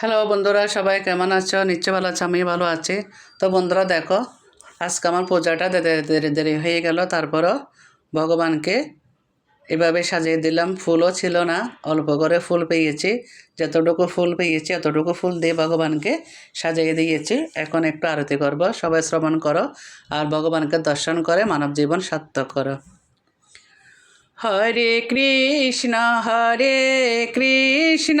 Hello বন্ধুরা, সবাই কেমন আছো? নিশ্চয় ভালো আছো আমি ভালো আছি। তো বন্ধুরা, দেখো, আজকে আমার পূজাটা দেরি দেরি হয়ে গেল। তারপরও ভগবানকে এভাবে সাজিয়ে দিলাম। ফুলও ছিল না, অল্প করে ফুল পেয়েছি। যতটুকু ফুল পেয়েছি এতটুকু ফুল দিয়ে ভগবানকে সাজিয়ে দিয়েছি। এখন একটু আরতি করব, সবাই শ্রবণ করো আর ভগবানকে দর্শন করে মানব জীবন সার্থক করো। হরে কৃষ্ণ হরে কৃষ্ণ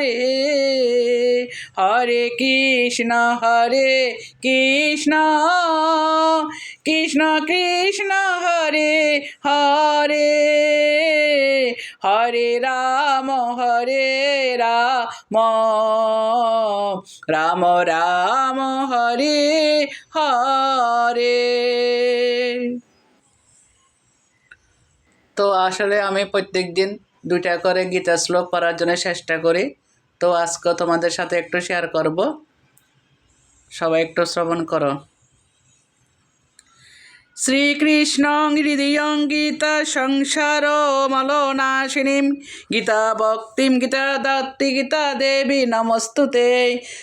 হরে হরে কৃষ্ণ হরে কৃষ্ণ কৃষ্ণ কৃষ্ণ, হরে হরে হরে রাম হরে রাম রাম রাম, হরে হরে। তো আসলে আমি প্রত্যেক দিন দুইটা করে গীতা শ্লোক পড়ার জন্য চেষ্টা করি। তো আজকে তোমাদের সাথে একটু শেয়ার করব। সবাই একটু শ্রবণ করো। শ্রীকৃষ্ণ হৃদয়ং গীতা সংসার মলনাশিনীম। গীতা ভক্তিম, গীতা দত্তি, গীতা দেবী নমস্তুতে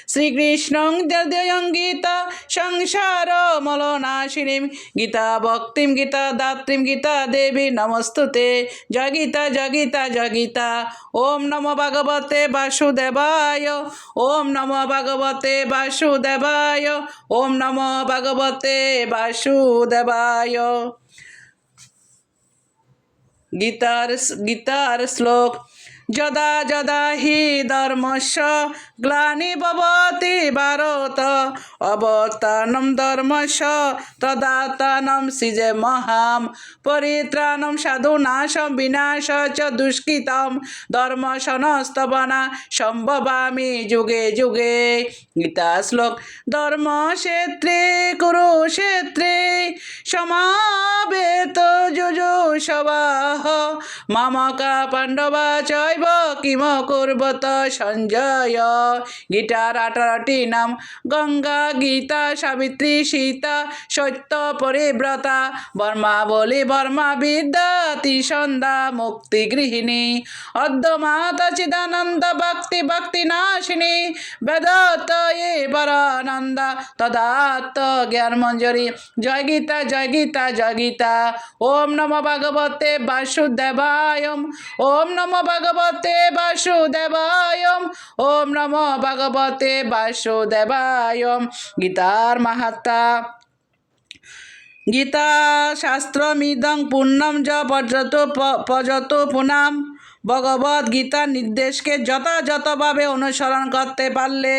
শ্রীকৃষ্ণ হৃদয়ং গীতা সংসার মলনাশিনীম। গীতা ভক্তিম, গীতা দাত্রীম গীতা দেবী নমস্তুতে জয় গীতা জয় গীতা জয় গীতা ওম নম ভগবতে বাসুদেবায়। ওম নম ভগবতে বাসুদেবায়। ওম নম ভগবতে বাসুদেবায়। গীতার গীতার শ্লোক যদা যদা হি ধর্মস্য গ্লানি ভবতি ভারত। অবতানম ধর্মস্য তদাতানম সিজে মহাম। পরিত্রাণম সাধুনাশম বিনাশ চ দুষ্কৃতম। ধর্ম সনস্তবনা সম্ভবামি যুগে যুগে। গীতা শ্লোক ধর্মক্ষেত্রে কুরুক্ষেত্রে, সমাবেত যুজু সবাহ। মামকা পাণ্ডবা চৈব কিম কুর্বত সঞ্জয়। গীতার আঠারোটি নাম, গঙ্গা, গীতা, সাবিত্রী, সীতা, সত্য, পরিব্রতা, বর্মা বলি বর্মা বিদ্যা সন্ধ্যা, মুক্তি গৃহিণী অদ্যমাত চিদানন্দ, ভক্তি ভক্তি নাশিনী বেদত এ বরানন্দ জ্ঞান মঞ্জরি জয় গীতা জয় গীতা জয় গীতা। ওম নম ভগবতে বাসুদেবায়ম। ওম নম ভগবতে বাসুদেবায় ওম নম ভগবতে বাসুদেবায়ম। গীতার মাহাত্মা। গীতা শাস্ত্রমিদং পুণ্যম য পর্যত পর্যত পুনাম। ভগবদ গীতার নির্দেশকে যথাযথভাবে অনুসরণ করতে পারলে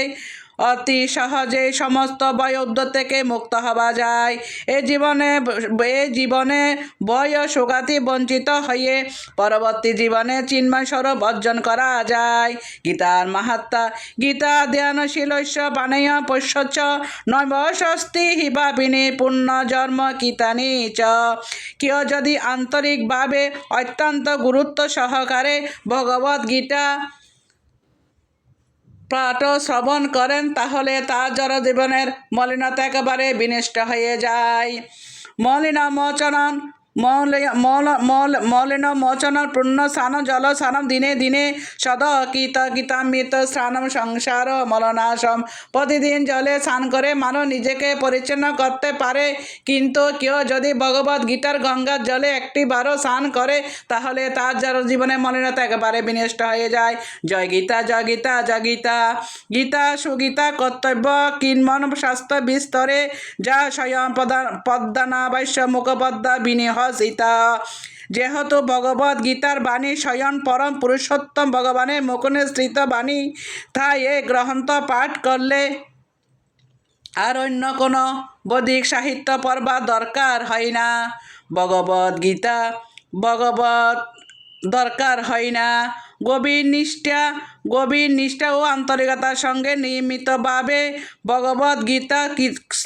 অতি সহজেই সমস্ত উদ্যোগ থেকে মুক্ত হওয়া যায়। এ জীবনে এ জীবনে বয় সুগাতি বঞ্চিত হয়ে পরবর্তী জীবনে চিন্ময় স্বরূপ অর্জন করা যায়। গীতার মাহাত্মা, গীতা ধ্যানশীলস্য পানেয় পশ্যচ নবস্বস্তি হিপাপিনী পূর্ণ জন্ম কীতানি চ। কেউ যদি আন্তরিকভাবে অত্যন্ত গুরুত্ব সহকারে ভগবদ গীতা পাঠ শ্রবণ করেন তাহলে তার জড়জীবনের মলিনতা একেবারে বিনষ্ট হয়ে যায়। মলিন মোচনন মলিন মোচন পূর্ণ স্নান জল স্নানম দিনে দিনে সদ কীত গীতামৃত স্নানম সংসার মলনাশম। প্রতিদিন জলে স্নান করে মানুষ নিজেকে পরিচ্ছন্ন করতে পারে। কিন্তু কেউ যদি ভগবত গীতার গঙ্গার জলে একটি বারও স্নান করে, তাহলে তার যার জীবনে মলিনতা একেবারে বিনষ্ট হয়ে যায়। জয় গীতা জয় গীতা জয় গীতা। গীতা সুগীতা কর্তব্য কিন্মন শাস্ত্র বিস্তরে। যা স্বয়ং পদা পদ্মানা বৈশ্য মুখপদ্মা বিনিহ সীতা যেহেতু ভগবত গীতার বাণী স্বয়ং পরম পুরুষোত্তম ভগবানের মুকুনে স্থিত বাণী, তাই এ গ্রন্থ পাঠ করলে আর অন্য কোনো বৈদিক সাহিত্য পড়বা দরকার হয় না। ভগবত গীতা, ভগবত দরকার হয় না। গভীর নিষ্ঠা গভীর নিষ্ঠা ও আন্তরিকতার সঙ্গে নিয়মিতভাবে ভগবত গীতা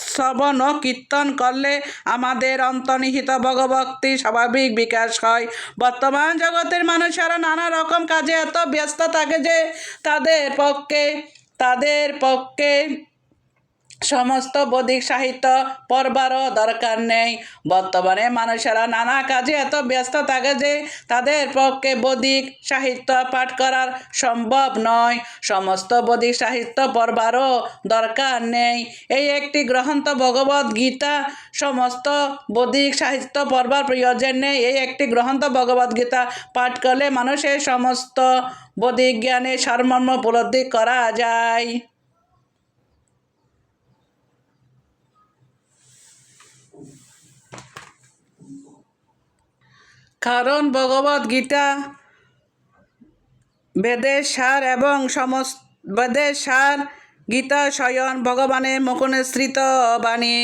শ্রবণ ও কীর্তন করলে আমাদের অন্তর্নিহিত ভগভক্তি স্বাভাবিক বিকাশ হয়। বর্তমান জগতের মানুষেরা নানা রকম কাজে এত ব্যস্ত থাকে যে তাদের পক্ষে তাদের পক্ষে সমস্ত বৈদিক সাহিত্য পড়বারও দরকার নেই। বর্তমানে মানুষেরা নানা কাজে এত ব্যস্ত থাকে যে তাদের পক্ষে বৈদিক সাহিত্য পাঠ করার সম্ভব নয়। সমস্ত বৈদিক সাহিত্য পড়বারও দরকার নেই। এই একটি গ্রন্থ ভগবত গীতা। সমস্ত বৈদিক সাহিত্য পড়বার প্রয়োজন নেই। এই একটি গ্রন্থ ভগবত গীতা পাঠ করলে মানুষের সমস্ত বৈদিক জ্ঞানে সারমর্ম উপলব্ধি করা যায়। কারণ ভগবত গীতা বেদের সার এবং সমস্ত বেদের সার গীতা স্বয়ং ভগবানের মুখনিসৃত বাণী।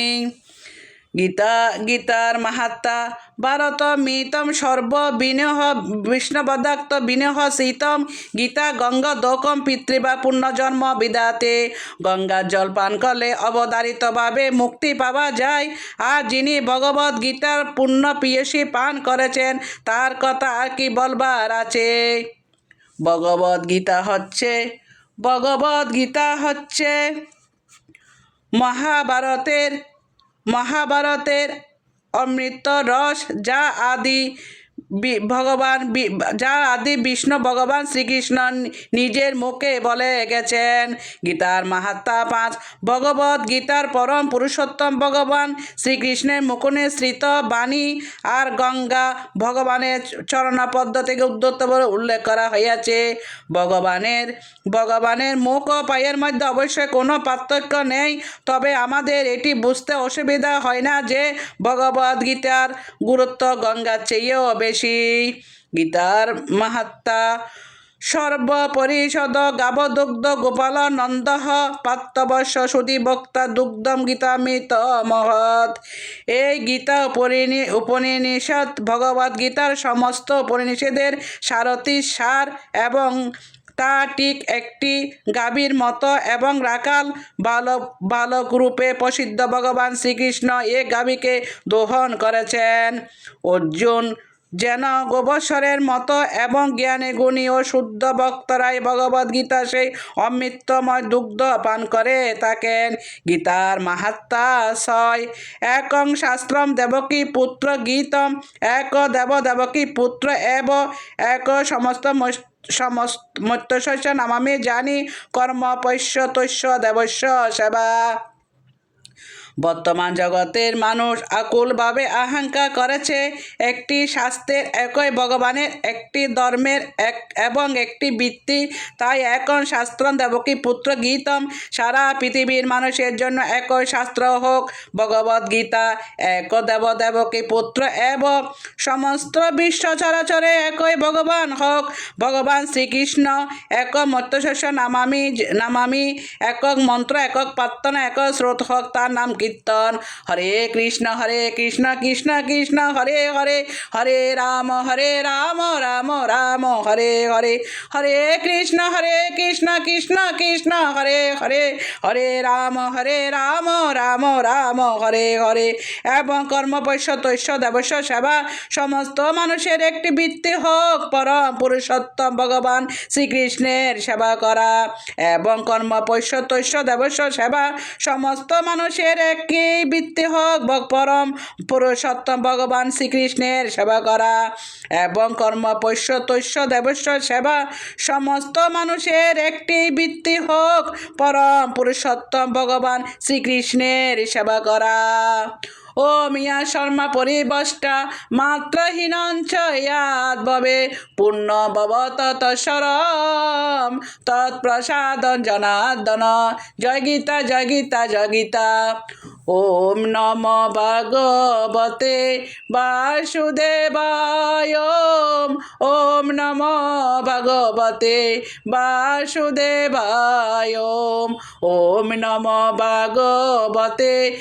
গীতা, গীতার মাহাত্মা ভারত মিতম সর্ব বিনহ বিষ্ণবদাক্ত বিনহ শীতম গীতা গঙ্গা দোকম পিতৃবা পুণ্যজন্ম বিদাতে। গঙ্গার জল পান করলে অবধারিতভাবে মুক্তি পাওয়া যায়। আর যিনি ভগবত গীতার পূর্ণ পিয়সী পান করেছেন, তার কথা আর কি বলবার আছে? ভগবত গীতা হচ্ছে, ভগবত গীতা হচ্ছে মহাভারতের মহাভারতের অমৃত রস যা আদি ভগবান যা আদি বিষ্ণু, ভগবান শ্রীকৃষ্ণ নিজের মুখে বলে গেছেন। গীতার মাহাত্মা পাঁচ, ভগবত গীতার পরম পুরুষোত্তম ভগবান শ্রীকৃষ্ণের মুখনে শ্রিত বাণী আর গঙ্গা ভগবানের চরণপদ্ম থেকে উদ্ধত বলে উল্লেখ করা হইয়াছে ভগবানের ভগবানের মুখ ও পায়ের মধ্যে অবশ্যই কোনো পার্থক্য নেই, তবে আমাদের এটি বুঝতে অসুবিধা হয় না যে ভগবদ গীতার গুরুত্ব গঙ্গার চেয়েও বেশি। গীতার মাহাত্মা সর্বপরিষদ গাবদুগ্ধ গোপাল নন্দ পাত্তবর্ষ সুধী বক্তা দুগ্ধম গীতামৃত মহৎ। এই গীতা উপরিনি উপনিষদ ভগবদ গীতার সমস্ত উপনিষদের সারথী সার এবং তা ঠিক একটি গাভীর মতো এবং রাখাল বালক বালক রূপে প্রসিদ্ধ ভগবান শ্রীকৃষ্ণ এ গাভীকে দোহন করেছেন। অর্জুন যেন গোবৎসরের মতো এবং জ্ঞানে, গুণী ও শুদ্ধ ভক্তরাই ভগবদ গীতা সেই অমৃতময় দুগ্ধ পান করে থাকেন। গীতার মাহাত্মা ছয়, একং শাস্ত্রম দেবকী পুত্র গীতম, এক দেব দেবকী পুত্র এব, এক সমস্ত মস- সমস্ত মত্যশস্য নামামি জানি, কর্ম পৈশ্য তৈশ্য দেবস্য সেবা। বর্তমান জগতের মানুষ আকুলভাবে আকাঙ্ক্ষা করেছে একটি শাস্ত্রের একই ভগবানের একটি ধর্মের এক এবং একটি বৃত্তি তাই এখন শাস্ত্র দেবকী পুত্র গীতম। সারা পৃথিবীর মানুষের জন্য একই শাস্ত্র হোক ভগবদ গীতা, এক দেব দেবকী পুত্র এবং সমস্ত বিশ্ব চরাচরে একই ভগবান হোক। ভগবান শ্রীকৃষ্ণ, এক মত্যশস্য নামামি নামামি একক মন্ত্র একক প্রার্থনা একক স্রোত হোক, তার নাম কীর্তন। হরে কৃষ্ণ হরে কৃষ্ণ কৃষ্ণ কৃষ্ণ, হরে হরে। হরে রাম হরে রাম রাম রাম, হরে হরে। হরে কৃষ্ণ হরে কৃষ্ণ কৃষ্ণ কৃষ্ণ, হরে হরে। হরে রাম হরে রাম রাম রাম, হরে হরে। এবং কর্মপৈশ্য তৈশ্য, দেবস্য, সেবা, সমস্ত মানুষের একটি বৃত্তি হোক। পরম পুরুষোত্তম ভগবান শ্রীকৃষ্ণের সেবা করা। এবং কর্মপৈশ্য তৈশ্য, দেবস্য, সেবা, সমস্ত মানুষের একই বৃত্তি হোক পরম পুরুষোত্তম ভগবান শ্রীকৃষ্ণের সেবা করা এবং কর্ম পৈশ্য তৈশ্য দেবস্ব সেবা সমস্ত মানুষের একটি বৃত্তি হোক, পরম পুরুষোত্তম ভগবান শ্রীকৃষ্ণের সেবা করা। ও মিয়া শর্মা, পরিবষ্টা মাত্রহীনঞ্চ ইয়াদ ভবে, পূর্ণ ভবত তৎসরম তৎপ্রসাদ জনার্দন, জয় গীতা জয় গীতা জয় গীতা। ওম নম ভাগবতে বাসুদেবায়। ওম নম ভাগবতে বাসুদেবায়। ওম নম ভাগবতে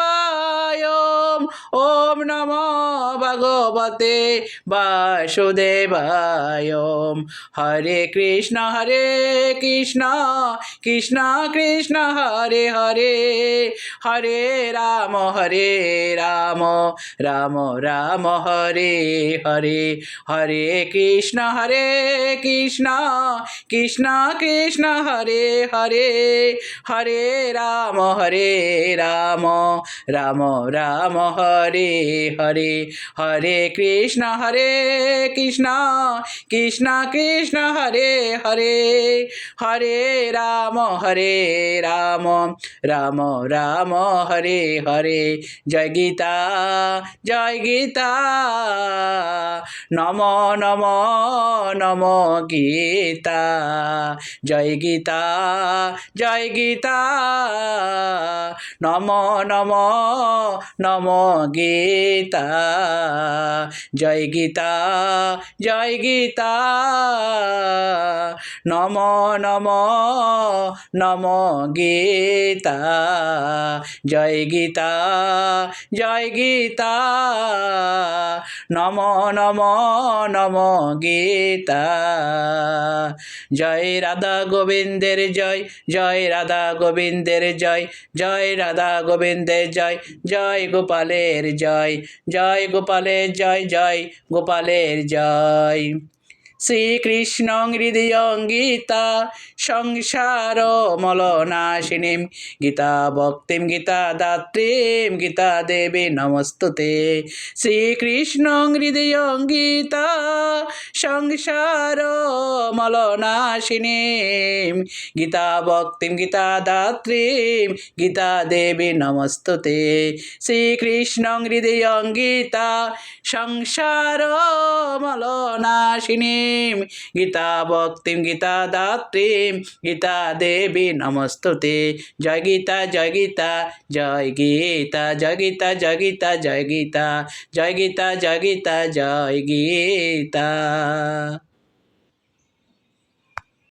বাসুদেবায় ওম নম ভগবতে বাসুদেবায়। হরে কৃষ্ণ হরে কৃষ্ণ কৃষ্ণ কৃষ্ণ, হরে হরে হরে রাম হরে রাম রাম রাম, হরে হরে হরে কৃষ্ণ হরে কৃষ্ণ কৃষ্ণ কৃষ্ণ, হরে হরে হরে রাম হরে রাম রাম রাম হরে হরে হরে কৃষ্ণ হরে কৃষ্ণ কৃষ্ণ কৃষ্ণ, হরে হরে হরে রাম হরে রাম রাম রাম, হরে হরে, জয় গীতা জয় গীতা, নম নম নম গীতা, জয় গীতা জয় গীতা, নম নম নম গীতা। জয় গীতা জয় গীতা। নম নম নম গীতা। জয় গীতা জয় গীতা। নম নম নম গীতা। জয় রাধা গোবিন্দের জয় জয় রাধা গোবিন্দের জয় জয় রাধা গোবিন্দের জয় জয় গোপালের জয় জয় গোপালের জয় জয় গোপালের জয়। শ্রীকৃষ্ণ হৃদয়ং গীতা সংসার মলনাশিনীম গীতা ভক্তিম, গীতা দাত্রীম, গীতা দেবী নমস্তুতে। শ্রীকৃষ্ণ হৃদয়ং গীতা সংসার মলনাশিনীম গীতা ভক্তিম, গীতা দাত্রীম, গীতা দেবী নমস্তুতে। শ্রীকৃষ্ণ হৃদয়ং গীতা সংসার মলনাশিনীম গীতা ভক্তিম গীতা দাত্রীম গীতা দেবী নমস্তুতে। জয় গীতা জয় গীতা জয় গীতা জয় গীতা জয় গীতা জয় গীতা জয় গীতা জয় গীতা জয় গীতা।